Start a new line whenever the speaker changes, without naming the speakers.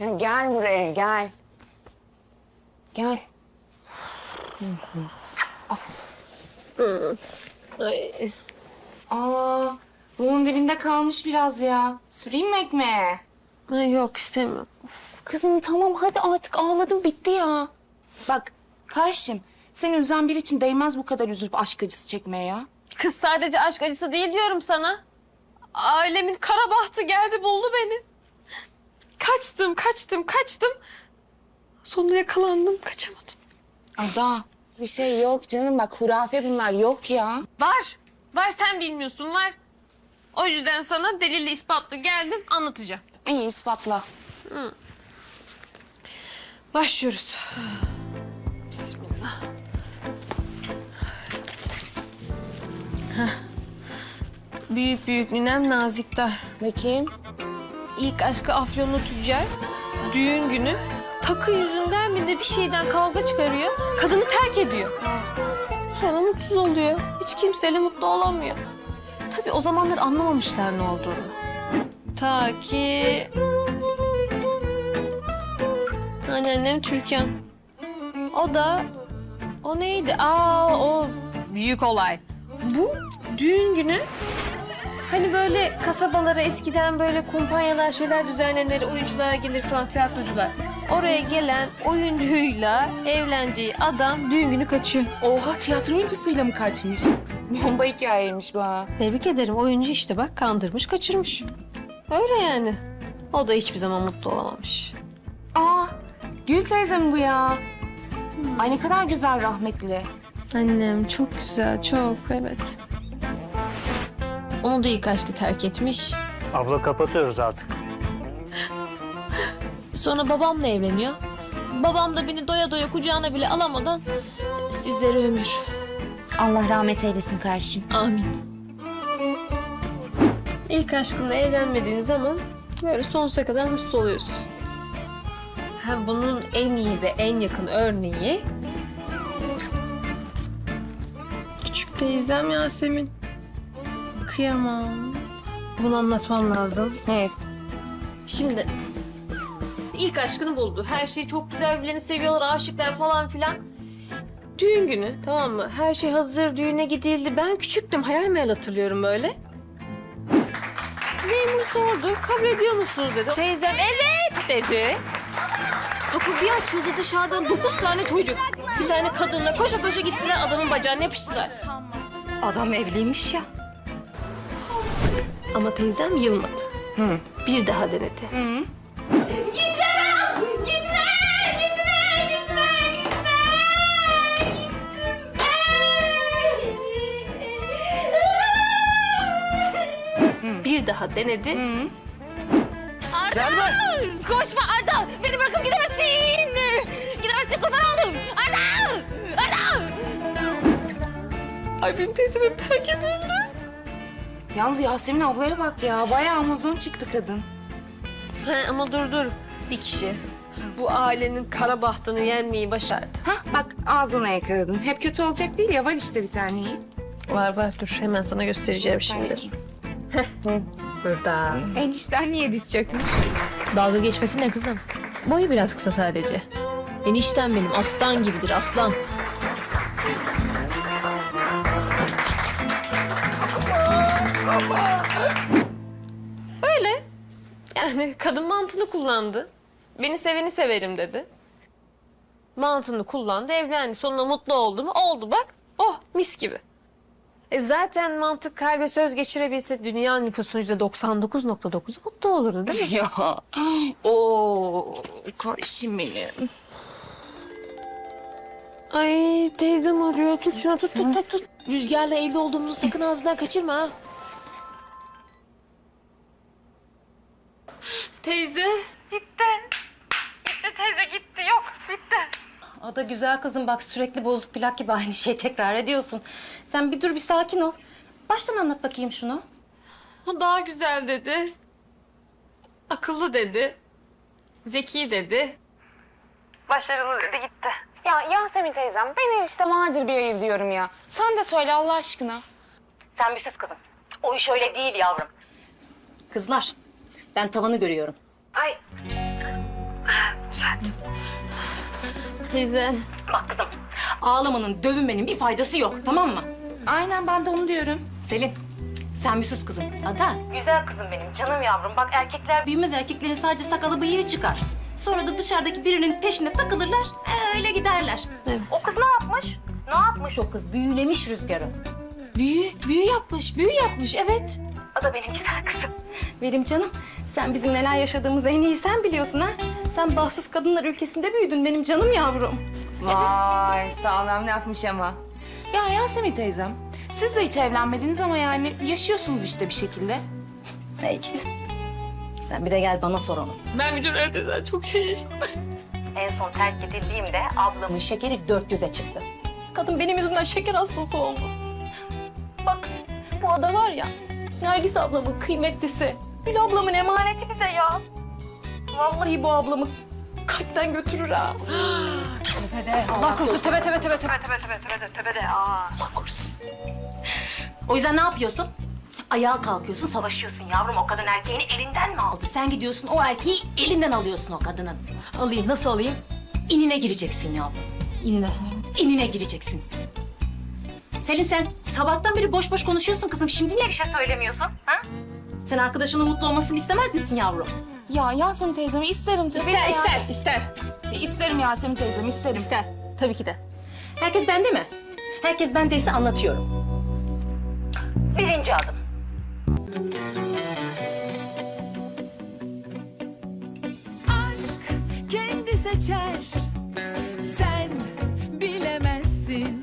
Ya gel buraya gel. Gel.
Ay.
Aa, bunun dibinde kalmış biraz ya. Süreyim mi ekmeğe?
Ay yok istemem.
Kızım tamam hadi artık ağladım bitti ya. Bak karşım seni üzen biri için değmez bu kadar üzülüp aşk acısı çekmeye ya.
Kız sadece aşk acısı değil diyorum sana. Ailemin kara bahtı geldi buldu beni. Kaçtım, kaçtım, kaçtım. Sonunda yakalandım, kaçamadım.
Ada bir şey yok canım bak hurafe bunlar yok ya.
Var, var sen bilmiyorsun, var. O yüzden sana delilli ispatlı geldim, anlatacağım.
İyi ispatla.
Başlıyoruz. Bismillah. Heh. Büyük büyük ninem Naziktar.
Bakayım.
İlk aşkı Afyonlu tüccar. Düğün günü takı yüzünden bir de bir şeyden kavga çıkarıyor. Kadını terk ediyor. Sonra mutsuz oluyor. Hiç kimseyle mutlu olamıyor. Tabii o zamanlar anlamamışlar ne olduğunu. Ta ki... Anneannem Türkan. O da... O neydi? Aa o büyük olay. Bu düğün günü Hani böyle kasabalara eskiden böyle kumpanyalar şeyler düzenlenir, oyuncular gelir falan tiyatrocular. Oraya gelen oyuncuyla evleneceği adam düğün günü kaçıyor.
Oha tiyatro oyuncusuyla mı kaçmış? Bomba hikayeymiş bu ha.
Tebrik ederim oyuncu işte bak kandırmış kaçırmış. Öyle yani. O da hiçbir zaman mutlu olamamış.
Aa Gül teyzem bu ya. Ay ne kadar güzel rahmetli.
Annem çok güzel çok evet. Onu da ilk aşkı terk etmiş.
Abla kapatıyoruz artık.
Sonra babamla evleniyor. Babam da beni doya doya kucağına bile alamadan sizlere ömür.
Allah rahmet eylesin kardeşim.
Amin. İlk aşkınla evlenmediğin zaman böyle sonsuza kadar mutsuz oluyorsun. Ha, bunun en iyi ve en yakın örneği küçük teyzem Yasemin. Kıyamam. Bunu anlatmam lazım.
Evet.
Şimdi ilk aşkını buldu. Her şey çok güzel, birbirlerini seviyorlar, aşıklar falan filan. Düğün günü tamam mı? Her şey hazır, düğüne gidildi. Ben küçüktüm, hayal meyal hatırlıyorum böyle. Memur sordu, kabul ediyor musunuz dedi. Teyzem evet dedi. Kapı bir açıldı dışarıdan dokuz tane çocuk. Bir tane kadınla koşa koşa gittiler adamın bacağına yapıştılar.
Adam evliymiş ya.
Ama teyzem yılmadı.
Hı.
Bir daha denedi.
Hı.
Bir daha denedi.
Hı.
Arda! Koşma Arda! Beni bırakıp gidemezsin! Gidemezsin kurban oldum! Arda! Arda! Ay benim teyzem hep terk edildi.
Yalnız Yasemin ablaya bak ya. Bayağı Amazon çıktı kadın.
He ama dur dur. Bir kişi bu ailenin kara bahtını yenmeyi başardı.
Hah bak ağzına yakaladın. Hep kötü olacak değil ya. Var işte bir tane iyi.
Var var dur hemen sana göstereceğim şimdi. Burada.
Enişten niye diz çökmüş?
Dalga geçmesi ne kızım? Boyu biraz kısa sadece. Enişten benim aslan gibidir aslan. Öyle. Yani kadın mantığını kullandı. Beni seveni severim dedi. Mantığını kullandı, evlendi. Sonunda mutlu oldu mu? Oldu bak. Oh mis gibi. E zaten mantık kalbe söz geçirebilse dünya nüfusunun yüzde 99.9'u mutlu olurdu değil mi?
Ya. Oo, kardeşim benim.
Ay teyzem arıyor. Tut şunu tut tut tut. tut. Rüzgarla evli olduğumuzu sakın ağzından kaçırma ha. Teyze.
Ada güzel kızım bak sürekli bozuk plak gibi aynı şeyi tekrar ediyorsun. Sen bir dur bir sakin ol. Baştan anlat bakayım şunu.
O daha güzel dedi. Akıllı dedi. Zeki dedi.
Ya Yasemin teyzem ben enişte vardır bir hayır diyorum ya. Sen de söyle Allah aşkına.
Sen bir sus kızım. O iş öyle değil yavrum. Kızlar ben tavanı görüyorum.
Ay
Teyze.
Bak kızım, ağlamanın, dövünmenin bir faydası yok, tamam mı?
Aynen ben de onu diyorum.
Selin, sen bir sus kızım. Ada. Güzel kızım benim, canım yavrum. Bak erkekler büyümez, erkeklerin sadece sakalı bıyığı çıkar. Sonra da dışarıdaki birinin peşine takılırlar, öyle giderler.
Evet.
O kız ne yapmış? Ne yapmış o kız? Büyülemiş rüzgarı.
Büyü, büyü yapmış, büyü yapmış evet.
O da benim güzel kızım. Benim canım, sen bizim neler yaşadığımızı en iyi sen biliyorsun ha. Sen bahtsız kadınlar ülkesinde büyüdün benim canım yavrum.
Vay sağlam yapmış ama. Ya Yasemin teyzem, siz de hiç evlenmediniz ama yani yaşıyorsunuz işte bir şekilde.
Ey git. Sen bir de gel bana sor onu.
Ben müdür teyze çok şey yaşadım.
En son terk edildiğimde ablamın şekeri 400'e çıktı. Kadın benim yüzümden şeker hastası oldu. Bak bu ada var ya, Nergis ablamın kıymetlisi. Gül ablamın emaneti bize ya. Vallahi bu ablamı kalpten götürür ha.
Tepede. Allah korusun tebe tebe tebe tebe.
Allah korusun. O yüzden ne yapıyorsun? Ayağa kalkıyorsun, savaşıyorsun yavrum. O kadın erkeğini elinden mi aldı? Sen gidiyorsun o erkeği elinden alıyorsun o kadının.
Alayım nasıl alayım?
İnine gireceksin yavrum.
İnine.
İnine gireceksin. Selin sen sabahtan beri boş boş konuşuyorsun kızım. Şimdi niye bir şey söylemiyorsun? Ha? Sen arkadaşının mutlu olmasını istemez misin yavrum?
Ya Yasemin teyzemi isterim tabii.
İster
ya.
ister ister.
E, İsterim Yasemin teyzem isterim.
İster. Tabii ki de.
Herkes bende mi? Herkes bendeyse anlatıyorum. Birinci adım.
aşk kendi seçer